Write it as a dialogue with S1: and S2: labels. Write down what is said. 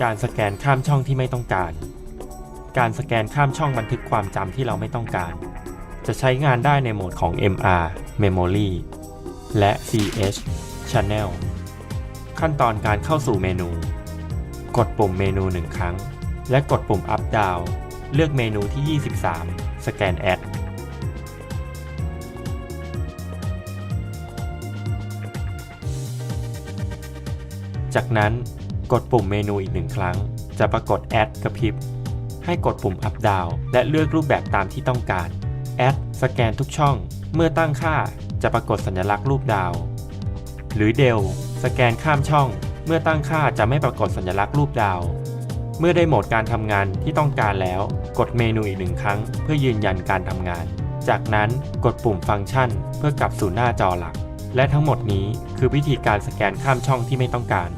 S1: การสแกนข้ามช่องที่ไม่ต้องการ การสแกนข้ามช่องบันทึกความจำที่เราไม่ต้องการ จะใช้งานได้ในโหมดของ MR Memory และ CH Channel ขั้นตอนการเข้าสู่เมนู กดปุ่มเมนูหนึ่งครั้ง และกดปุ่ม Up Down เลือกเมนูที่ 23 สแกน Add จากนั้น กดปุ่มเมนูอีกหนึ่งครั้ง จะปรากฏ Add กระพริบ ให้กดปุ่ม Up Down และเลือกรูปแบบตามที่ต้องการ Add สแกนทุกช่อง เมื่อตั้งค่าจะปรากฏสัญลักษณ์รูปดาว หรือ Del สแกนข้ามช่อง เมื่อตั้งค่าจะไม่ปรากฏสัญลักษณ์รูปดาว เมื่อได้โหมดการทำงานที่ต้องการแล้ว กดเมนูอีกหนึ่งครั้ง เพื่อยืนยันการทำงาน จากนั้นกดปุ่มฟังก์ชัน เพื่อกลับสู่หน้าจอหลัก และทั้งหมดนี้คือวิธีการสแกนข้ามช่องที่ไม่ต้องการ